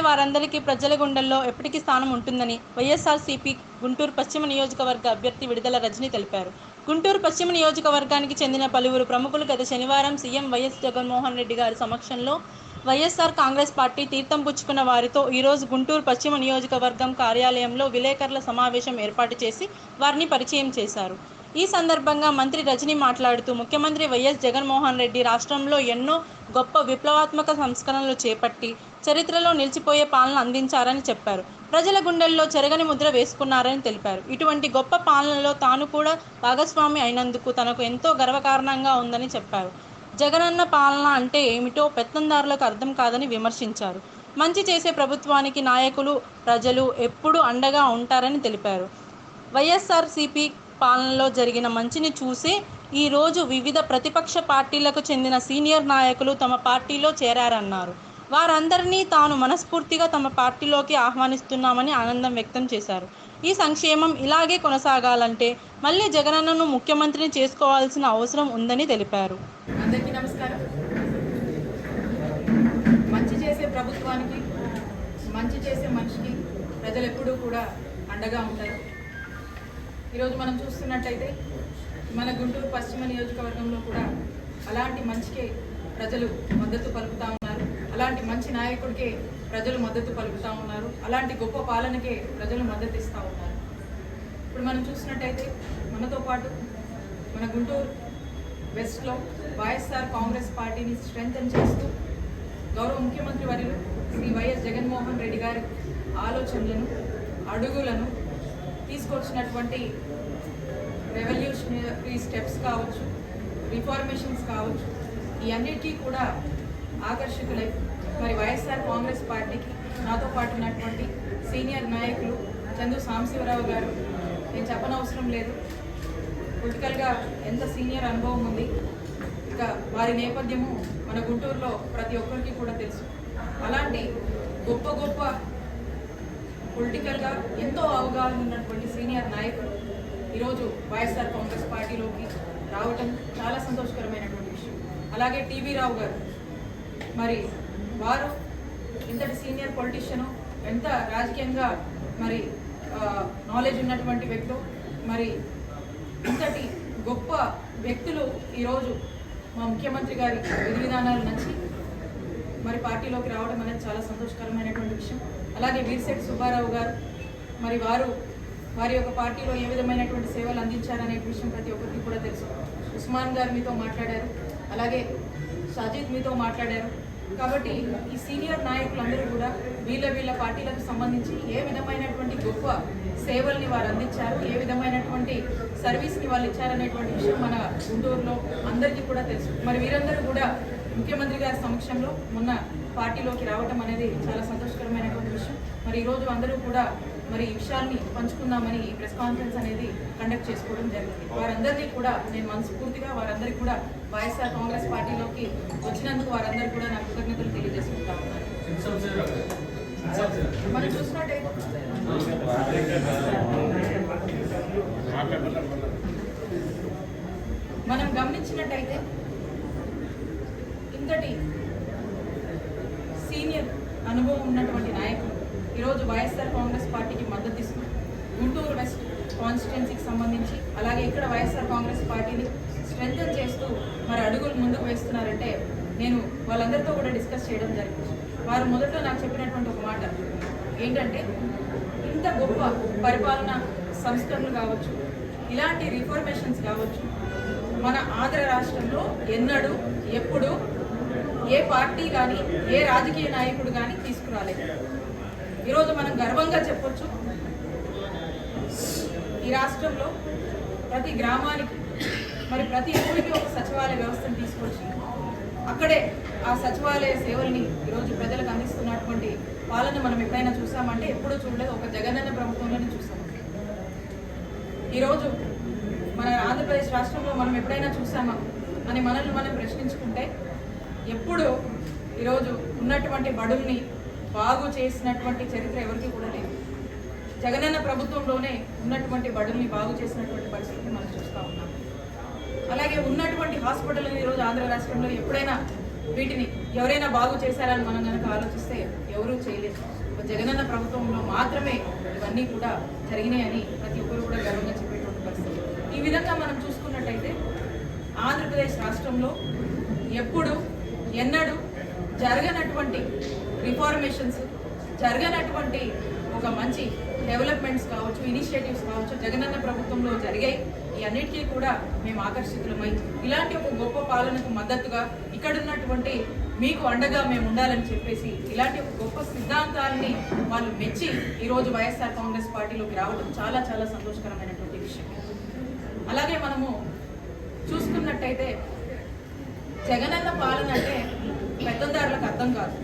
చేసే వారందరికీ ప్రజల గుండెల్లో ఎప్పటికీ స్థానం ఉంటుందని వైఎస్ఆర్సీపీ గుంటూరు పశ్చిమ నియోజకవర్గ అభ్యర్థి విడుదల రజని తెలిపారు. గుంటూరు పశ్చిమ నియోజకవర్గానికి చెందిన పలువురు ప్రముఖులు గత శనివారం సీఎం వైఎస్ జగన్మోహన్ రెడ్డి గారి సమక్షంలో వైఎస్ఆర్ కాంగ్రెస్ పార్టీ తీర్థం పుచ్చుకున్న వారితో ఈరోజు గుంటూరు పశ్చిమ నియోజకవర్గం కార్యాలయంలో విలేకరుల సమావేశం ఏర్పాటు చేసి వారిని పరిచయం చేశారు. ఈ సందర్భంగా మంత్రి రజని మాట్లాడుతూ ముఖ్యమంత్రి వైఎస్ జగన్మోహన్ రెడ్డి రాష్ట్రంలో ఎన్నో గొప్ప విప్లవాత్మక సంస్కరణలు చేపట్టి చరిత్రలో నిలిచిపోయే పాలన అందించారని చెప్పారు. ప్రజల గుండెల్లో చెరగని ముద్ర వేసుకున్నారని తెలిపారు. ఇటువంటి గొప్ప పాలనలో తాను కూడా భాగస్వామి అయినందుకు తనకు ఎంతో గర్వకారణంగా ఉందని చెప్పారు. జగనన్న పాలన అంటే ఏమిటో పెత్తందారులకు అర్థం కాదని విమర్శించారు. మంచి చేసే ప్రభుత్వానికి నాయకులు ప్రజలు ఎప్పుడూ అండగా ఉంటారని తెలిపారు. వైఎస్ఆర్సీపీ పాలనలో జరిగిన మంచిని చూసి ఈరోజు వివిధ ప్రతిపక్ష పార్టీలకు చెందిన సీనియర్ నాయకులు తమ పార్టీలో చేరారన్నారు. వారందరినీ తాను మనస్ఫూర్తిగా తమ పార్టీలోకి ఆహ్వానిస్తున్నామని ఆనందం వ్యక్తం చేశారు. ఈ సంక్షేమం ఇలాగే కొనసాగాలంటే మళ్ళీ జగనన్నను ముఖ్యమంత్రిని చేసుకోవాల్సిన అవసరం ఉందని తెలిపారు. అందరికీ నమస్కారం. మంచి చేసే ప్రభుత్వానికి మంచి చేసే మనిషికి ప్రజలు ఎప్పుడూ కూడా అండగా ఉంటారు. ఈరోజు మనం చూస్తున్నట్టయితే మన గుంటూరు పశ్చిమ నియోజకవర్గంలో కూడా అలాంటి మంచికే ప్రజలు మద్దతు పలుకుతా ఉన్నారు. అలాంటి మంచి నాయకుడికే ప్రజలు మద్దతు పలుకుతా ఉన్నారు. అలాంటి గొప్ప పాలనకే ప్రజలు మద్దతు ఇస్తూ ఉన్నారు. ఇప్పుడు మనం చూసినట్టయితే మనతో పాటు మన గుంటూరు వెస్ట్లో వైఎస్ఆర్ కాంగ్రెస్ పార్టీని స్ట్రెంగ్తన్ చేస్తూ గౌరవ ముఖ్యమంత్రి వర్యులు శ్రీ వైఎస్ జగన్మోహన్ రెడ్డి గారి ఆలోచనలను అడుగులను తీసుకొచ్చినటువంటి రెవల్యూషనరీ స్టెప్స్ కావచ్చు రిఫార్మేషన్స్ కావచ్చు ఇవన్నిటికీ కూడా ఆకర్షకులై మరి వైఎస్ఆర్ కాంగ్రెస్ పార్టీకి నాతో పాటు ఉన్నటువంటి సీనియర్ నాయకులు చందు సాంబశివరావు గారు. నేను చెప్పనవసరం లేదు. పొలిటికల్గా ఎంత సీనియర్ అనుభవం ఉంది ఇక వారి నేపథ్యము మన గుంటూరులో ప్రతి ఒక్కరికి కూడా తెలుసు. అలాంటి గొప్ప గొప్ప పొలిటికల్గా ఎంతో అవగాహన ఉన్నటువంటి సీనియర్ నాయకులు ఈరోజు వైఎస్ఆర్ కాంగ్రెస్ పార్టీలోకి రావటం చాలా సంతోషకరమైనటువంటి విషయం. అలాగే టీవీ రావు గారు మరి వారు ఇంతటి సీనియర్ పొలిటీషియను ఎంత రాజకీయంగా మరి నాలెడ్జ్ ఉన్నటువంటి వ్యక్తులు మరి ఇంతటి గొప్ప వ్యక్తులు ఈరోజు మా ముఖ్యమంత్రి గారి విధి విధానాలు నచ్చి మరి పార్టీలోకి రావడం అనేది చాలా సంతోషకరమైనటువంటి విషయం. అలాగే వీర్శెట్టి సుబ్బారావు గారు మరి వారు వారి యొక్క పార్టీలో ఏ విధమైనటువంటి సేవలు అందించారనే విషయం ప్రతి ఒక్కరికి కూడా తెలుసు. ఉస్మాన్ గారు మీతో మాట్లాడారు అలాగే షాజీద్ మీతో మాట్లాడారు. కాబట్టి ఈ సీనియర్ నాయకులందరూ కూడా వీళ్ళ వీళ్ళ పార్టీలకు సంబంధించి ఏ విధమైనటువంటి గొప్ప సేవల్ని వారు అందించారు ఏ విధమైనటువంటి సర్వీస్ని వాళ్ళు ఇచ్చారనేటువంటి విషయం మన గుంటూరులో అందరికీ కూడా తెలుసు. మరి వీరందరూ కూడా ముఖ్యమంత్రి గారి సమక్షంలో మొన్న పార్టీలోకి రావటం అనేది చాలా సంతోషకరమైనటువంటి విషయం. మరి ఈరోజు అందరూ కూడా మరి ఈ విషయాన్ని పంచుకుందామని ఈ ప్రెస్ కాన్ఫరెన్స్ అనేది కండక్ట్ చేసుకోవడం జరిగింది. వారందరినీ కూడా నేను మనస్ఫూర్తిగా వారందరికీ కూడా వైఎస్ఆర్ కాంగ్రెస్ పార్టీలోకి వచ్చినందుకు వారందరికీ కూడా నా కృతజ్ఞతలు తెలియజేసుకుంటా మనం చూసినట్టే మనం గమనించినట్టయితే ఇంతటి సీనియర్ అనుభవం ఉన్నటువంటి నాయకులు. ఈరోజు వైఎస్ఆర్ కాంగ్రెస్ పార్టీకి మద్దతు ఇస్తూ గుంటూరు వెస్ట్ కాన్స్టిట్యున్సీకి సంబంధించి అలాగే ఇక్కడ వైఎస్ఆర్ కాంగ్రెస్ పార్టీని స్ట్రెంగ్తన్ చేస్తూ మరి అడుగులు ముందుకు వేస్తున్నారంటే నేను వాళ్ళందరితో కూడా డిస్కస్ చేయడం జరిగింది. వారు మొదట్లో నాకు చెప్పినటువంటి ఒక మాట ఏంటంటే ఇంత గొప్ప పరిపాలన సంస్కరణలు కావచ్చు ఇలాంటి రిఫర్మేషన్స్ కావచ్చు మన ఆంధ్ర రాష్ట్రంలో ఎన్నడూ ఎప్పుడు ఏ పార్టీ కానీ ఏ రాజకీయ నాయకుడు కానీ తీసుకురాలేదు. ఈరోజు మనం గర్వంగా చెప్పొచ్చు ఈ రాష్ట్రంలో ప్రతి గ్రామానికి మరి ప్రతి ఊరికి ఒక సచివాలయ వ్యవస్థను తీసుకొచ్చి అక్కడే ఆ సచివాలయ సేవల్ని ఈరోజు ప్రజలకు అందిస్తున్నటువంటి పాలన మనం ఎప్పుడైనా చూసామంటే ఎప్పుడూ చూడలేదు. ఒక జగనన్న ప్రభుత్వంలోనే చూసాం. ఈరోజు మన ఆంధ్రప్రదేశ్ రాష్ట్రంలో మనం ఎప్పుడైనా చూసామా? అని మనల్ని మనం ప్రశ్నించుకుంటే ఎప్పుడు ఈరోజు ఉన్నటువంటి బడుల్ని బాగు చేసినటువంటి చరిత్ర ఎవరికి కూడా లేదు. జగనన్న ప్రభుత్వంలోనే ఉన్నటువంటి బడుల్ని బాగు చేసినటువంటి పరిస్థితిని మనం చూస్తూ ఉన్నాం. అలాగే ఉన్నటువంటి హాస్పిటల్ని ఈరోజు ఆంధ్ర రాష్ట్రంలో ఎప్పుడైనా వీటిని ఎవరైనా బాగు చేశారని మనం కనుక ఆలోచిస్తే ఎవరూ చేయలేదు. జగనన్న ప్రభుత్వంలో మాత్రమే ఇవన్నీ కూడా జరిగినాయని ప్రతి ఒక్కరు కూడా గర్వంగా చెప్పేటువంటి పరిస్థితి. ఈ విధంగా మనం చూసుకున్నట్టయితే ఆంధ్రప్రదేశ్ రాష్ట్రంలో ఎప్పుడు ఎన్నడూ జరగనటువంటి రిఫార్మేషన్స్ జరగనటువంటి ఒక మంచి డెవలప్మెంట్స్ కావచ్చు ఇనిషియేటివ్స్ కావచ్చు జగనన్న ప్రభుత్వంలో జరిగాయి. ఈ అన్నిటికీ కూడా మేము ఆకర్షితులమై ఇలాంటి ఒక గొప్ప పాలనకు మద్దతుగా ఇక్కడ ఉన్నటువంటి మీకు అండగా మేము ఉండాలని చెప్పేసి ఇలాంటి ఒక గొప్ప సిద్ధాంతాలని వాళ్ళు మెచ్చి ఈరోజు వైఎస్ఆర్ కాంగ్రెస్ పార్టీలోకి రావడం చాలా చాలా సంతోషకరమైనటువంటి విషయం. అలాగే మనము చూసుకున్నట్టయితే జగనన్న పాలన అంటే పెద్దందారులకు అర్థం కాదు.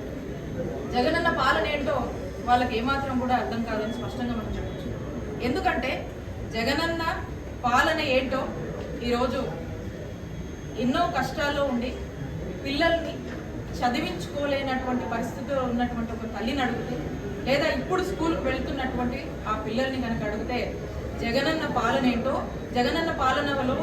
జగనన్న పాలన ఏంటో వాళ్ళకి ఏమాత్రం కూడా అర్థం కాదని స్పష్టంగా మనం చెప్పచ్చు. ఎందుకంటే జగనన్న పాలన ఏంటో ఈరోజు ఎన్నో కష్టాల్లో ఉండి పిల్లల్ని చదివించుకోలేనటువంటి పరిస్థితిలో ఉన్నటువంటి ఒక తల్లిని అడిగితే లేదా ఇప్పుడు స్కూల్కి వెళ్తున్నటువంటి ఆ పిల్లల్ని కనుక అడిగితే జగనన్న పాలన ఏంటో జగనన్న పాలనలో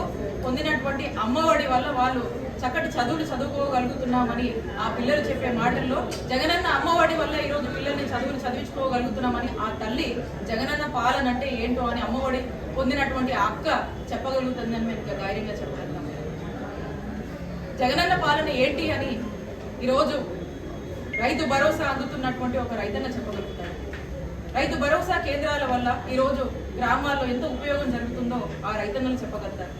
పొందినటువంటి అమ్మఒడి వల్ల వాళ్ళు చక్కటి చదువులు చదువుకోగలుగుతున్నామని ఆ పిల్లలు చెప్పే మాటల్లో జగనన్న అమ్మఒడి వల్ల ఈరోజు పిల్లల్ని చదువులు చదివించుకోగలుగుతున్నామని ఆ తల్లి జగనన్న పాలన అంటే ఏంటో అని అమ్మఒడి పొందినటువంటి అక్క చెప్పగలుగుతుందని మేము ధైర్యంగా చెప్పగలుగుతాం. జగనన్న పాలన ఏంటి అని ఈరోజు రైతు భరోసా అందుతున్నటువంటి ఒక రైతన్న చెప్పగలుగుతాడు. రైతు భరోసా కేంద్రాల వల్ల ఈరోజు గ్రామాల్లో ఎంత ఉపయోగం జరుగుతుందో ఆ రైతన్నలు చెప్పగలుగుతారు.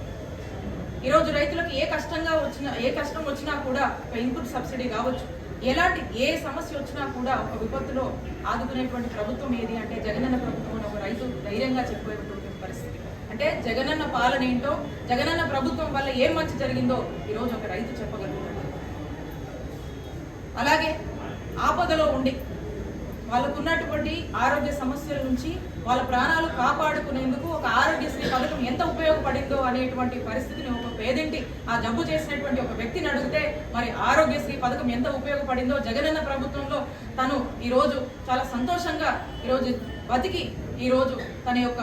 ఈరోజు రైతులకు ఏ కష్టంగా వచ్చినా ఏ కష్టం వచ్చినా కూడా ఒక ఇన్పుట్ సబ్సిడీ కావచ్చు. ఎలాంటి ఏ సమస్య వచ్చినా కూడా ఒక విపత్తులో ఆదుకునేటువంటి ప్రభుత్వం ఏది అంటే జగనన్న ప్రభుత్వం అని ఒక రైతు ధైర్యంగా చెప్పేటువంటి పరిస్థితి. అంటే జగనన్న పాలన ఏంటో జగనన్న ప్రభుత్వం వల్ల ఏం మంచి జరిగిందో ఈరోజు ఒక రైతు చెప్పగలుగుతాడు. అలాగే ఆపదలో ఉండి వాళ్ళకున్నటువంటి ఆరోగ్య సమస్యల నుంచి వాళ్ళ ప్రాణాలు కాపాడుకునేందుకు ఒక ఆరోగ్యశ్రీ పథకం ఎంత ఉపయోగపడిందో అనేటువంటి పరిస్థితిని పేదింటి ఆ జబ్బు చేసినటువంటి ఒక వ్యక్తిని అడిగితే మరి ఆరోగ్యశ్రీ పథకం ఎంత ఉపయోగపడిందో జగనన్న ప్రభుత్వంలో తను ఈరోజు చాలా సంతోషంగా ఈరోజు బతికి ఈరోజు తన యొక్క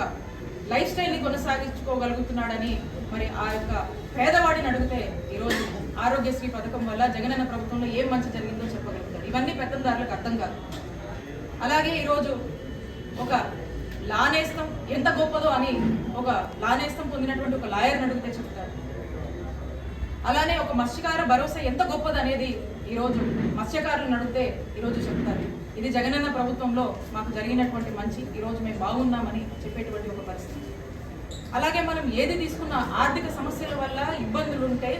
లైఫ్ స్టైల్ని కొనసాగించుకోగలుగుతున్నాడని మరి ఆ యొక్క పేదవాడిని అడిగితే ఈరోజు ఆరోగ్యశ్రీ పథకం వల్ల జగనన్న ప్రభుత్వంలో ఏం మంచి జరిగిందో చెప్పగలుగుతారు. ఇవన్నీ పెత్తందారులకు అర్థం కాదు. అలాగే ఈరోజు ఒక లానేస్తం ఎంత గొప్పదో అని ఒక లానేస్తం పొందినటువంటి ఒక లాయర్ని అడిగితే చెప్తారు. అలానే ఒక మత్స్యకార భరోసా ఎంత గొప్పది అనేది ఈరోజు మత్స్యకారులు నడితే ఈరోజు చెప్తారు. ఇది జగనన్న ప్రభుత్వంలో మాకు జరిగినటువంటి మంచి ఈరోజు మేము బాగున్నామని చెప్పేటువంటి ఒక పరిస్థితి. అలాగే మనం ఏది తీసుకున్న ఆర్థిక సమస్యల వల్ల ఇబ్బందులు ఉంటే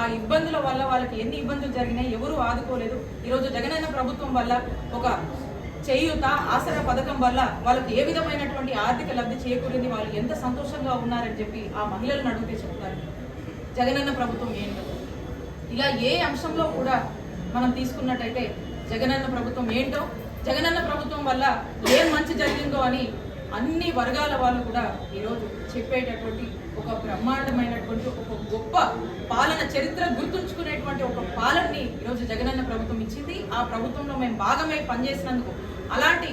ఆ ఇబ్బందుల వల్ల వాళ్ళకి ఎన్ని ఇబ్బందులు జరిగినాయి ఎవరు ఆదుకోలేదు. ఈరోజు జగనన్న ప్రభుత్వం వల్ల ఒక చేయూత ఆసరా పథకం వల్ల వాళ్ళకి ఏ విధమైనటువంటి ఆర్థిక లబ్ధి చేకూరింది వాళ్ళు ఎంత సంతోషంగా ఉన్నారని చెప్పి ఆ మహిళలను అడిగితే చెప్తారు. జగనన్న ప్రభుత్వం ఏంటో ఇలా ఏ అంశంలో కూడా మనం తీసుకున్నట్టయితే జగనన్న ప్రభుత్వం ఏంటో జగనన్న ప్రభుత్వం వల్ల ఏం మంచి జరిగిందో అని అన్ని వర్గాల వాళ్ళు కూడా ఈరోజు చెప్పేటటువంటి ఒక బ్రహ్మాండమైనటువంటి ఒక గొప్ప పాలన చరిత్ర గుర్తుంచుకునేటువంటి ఒక పాలనని ఈరోజు జగనన్న ప్రభుత్వం ఇచ్చింది. ఆ ప్రభుత్వంలో మేము భాగమై పనిచేసినందుకు అలాంటి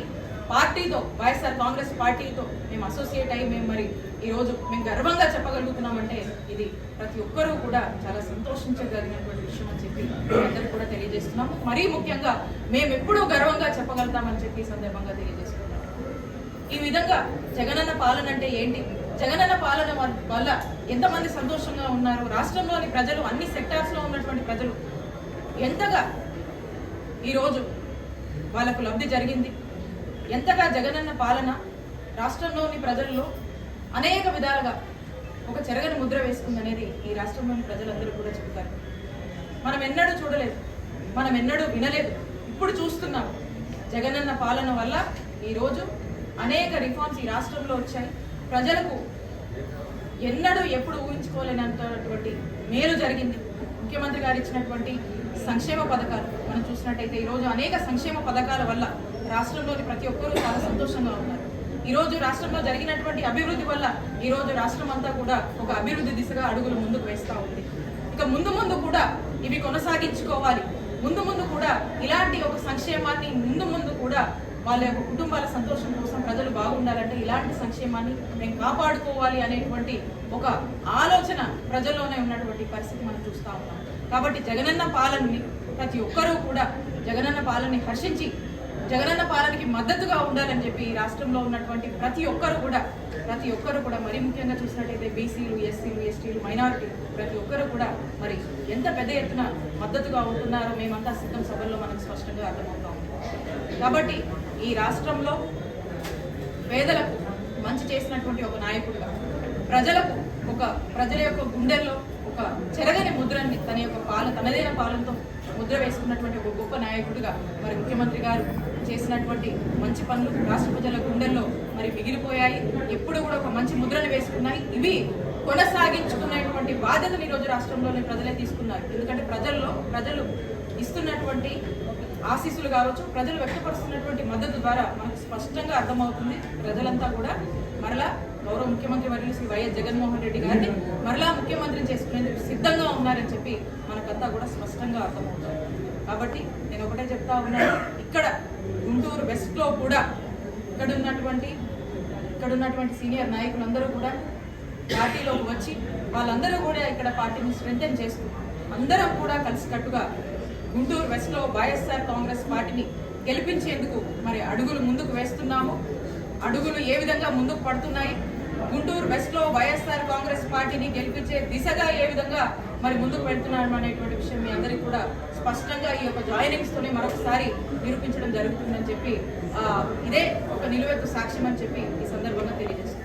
పార్టీతో వైఎస్ఆర్ కాంగ్రెస్ పార్టీతో మేము అసోసియేట్ అయ్యి మేము మరి ఈరోజు మేము గర్వంగా చెప్పగలుగుతున్నామంటే ఇది ప్రతి ఒక్కరూ కూడా చాలా సంతోషించగలిగినటువంటి విషయం అని చెప్పి అందరూ కూడా తెలియజేస్తున్నాము. మరీ ముఖ్యంగా మేము ఎప్పుడూ గర్వంగా చెప్పగలుగుతామని చెప్పి సందర్భంగా తెలియజేస్తున్నాము. ఈ విధంగా జగనన్న పాలన అంటే ఏంటి? జగనన్న పాలన వల్ల ఎంతమంది సంతోషంగా ఉన్నారు? రాష్ట్రంలోని ప్రజలు అన్ని సెక్టార్స్లో ఉన్నటువంటి ప్రజలు ఎంతగా ఈరోజు వాళ్ళకు లబ్ధి జరిగింది? ఎంతగా జగనన్న పాలన రాష్ట్రంలోని ప్రజల్లో అనేక విధాలుగా ఒక చెరగని ముద్ర వేసుకుందనేది ఈ రాష్ట్రంలోని ప్రజలందరూ కూడా చెబుతారు. మనం ఎన్నడూ చూడలేదు మనం ఎన్నడూ వినలేదు ఇప్పుడు చూస్తున్నాం. జగనన్న పాలన వల్ల ఈరోజు అనేక రిఫార్మ్స్ ఈ రాష్ట్రంలో వచ్చాయి. ప్రజలకు ఎన్నడూ ఎప్పుడు ఊహించుకోలేనంతటువంటి మేలు జరిగింది. ముఖ్యమంత్రి గారు ఇచ్చినటువంటి సంక్షేమ పథకాలు. మనం చూసినట్టయితే ఈరోజు అనేక సంక్షేమ పథకాల వల్ల రాష్ట్రంలోని ప్రతి ఒక్కరూ చాలా సంతోషంగా ఉన్నారు. ఈరోజు రాష్ట్రంలో జరిగినటువంటి అభివృద్ధి వల్ల ఈరోజు రాష్ట్రం అంతా కూడా ఒక అభివృద్ధి దిశగా అడుగులు ముందుకు వేస్తూ ఉంది. ఇక ముందు ముందు కూడా ఇవి కొనసాగించుకోవాలి. ముందు ముందు కూడా ఇలాంటి ఒక సంక్షేమాన్ని ముందు ముందు కూడా వాళ్ళ యొక్క కుటుంబాల సంతోషం కోసం ప్రజలు బాగుండాలంటే ఇలాంటి సంక్షేమాన్ని మేము కాపాడుకోవాలి అనేటువంటి ఒక ఆలోచన ప్రజల్లోనే ఉన్నటువంటి పరిస్థితి మనం చూస్తూ ఉన్నాం. కాబట్టి జగనన్న పాలనని ప్రతి ఒక్కరూ కూడా జగనన్న పాలనని హర్షించి జగనన్న పాలనకి మద్దతుగా ఉండాలని చెప్పి ఈ రాష్ట్రంలో ఉన్నటువంటి ప్రతి ఒక్కరు కూడా ప్రతి ఒక్కరు కూడా మరీ ముఖ్యంగా చూసినట్టయితే బీసీలు ఎస్సీలు ఎస్టీలు మైనారిటీ ప్రతి ఒక్కరు కూడా మరి ఎంత పెద్ద ఎత్తున మద్దతుగా ఉంటున్నారో మేమంతా సిద్ధం సభల్లో మనకు స్పష్టంగా అర్థమవుతా కాబట్టి ఈ రాష్ట్రంలో పేదలకు మంచి చేసినటువంటి ఒక నాయకుడుగా ప్రజలకు ఒక ప్రజల యొక్క గుండెల్లో ఒక చెరగని ముద్రని తన యొక్క పాలన తనదైన పాలనతో ముద్ర వేసుకున్నటువంటి ఒక గొప్ప నాయకుడిగా మరి ముఖ్యమంత్రి గారు చేసినటువంటి మంచి పనులు రాష్ట్ర ప్రజల గుండెల్లో మరి మిగిలిపోయాయి. ఎప్పుడు కూడా ఒక మంచి ముద్రను వేసుకున్నాయి. ఇవి కొనసాగించుకున్నటువంటి బాధ్యతను ఈరోజు రాష్ట్రంలోని ప్రజలే తీసుకున్నారు. ఎందుకంటే ప్రజల్లో ప్రజలు ఇస్తున్నటువంటి ఆశీస్సులు కావచ్చు ప్రజలు వ్యక్తపరుస్తున్నటువంటి మద్దతు ద్వారా మనకు స్పష్టంగా అర్థమవుతుంది. ప్రజలంతా కూడా మరలా గౌరవ ముఖ్యమంత్రి వర్యులు శ్రీ వైఎస్ జగన్మోహన్ రెడ్డి గారిని మరలా ముఖ్యమంత్రిని చేసుకునేందుకు సిద్ధంగా ఉన్నారని చెప్పి మనకంతా కూడా స్పష్టంగా అర్థమవుతుంది. కాబట్టి నేను ఒకటే చెప్తా ఉన్నాను. ఇక్కడ గుంటూరు వెస్ట్లో కూడా ఇక్కడ ఉన్నటువంటి ఇక్కడ ఉన్నటువంటి సీనియర్ నాయకులందరూ కూడా పార్టీలోకి వచ్చి వాళ్ళందరూ కూడా ఇక్కడ పార్టీని స్ట్రెంగ్తన్ చేస్తూ అందరం కూడా కలిసికట్టుగా గుంటూరు వెస్ట్లో వైఎస్ఆర్ కాంగ్రెస్ పార్టీని గెలిపించేందుకు మరి అడుగులు ముందుకు వేస్తున్నాము. అడుగులు ఏ విధంగా ముందుకు పడుతున్నాయి? గుంటూరు వెస్ట్లో వైఎస్ఆర్ కాంగ్రెస్ పార్టీని గెలిపించే దిశగా ఏ విధంగా మరి ముందుకు పెడుతున్నాను అనేటువంటి విషయం మీ అందరికీ కూడా స్పష్టంగా ఈ యొక్క జాయినింగ్స్ తోనే మరొకసారి నిరూపించడం జరుగుతుందని చెప్పి ఆ, ఇదే ఒక నిలువెత్తు సాక్ష్యం అని చెప్పి ఈ సందర్భంగా తెలియజేస్తున్నాను.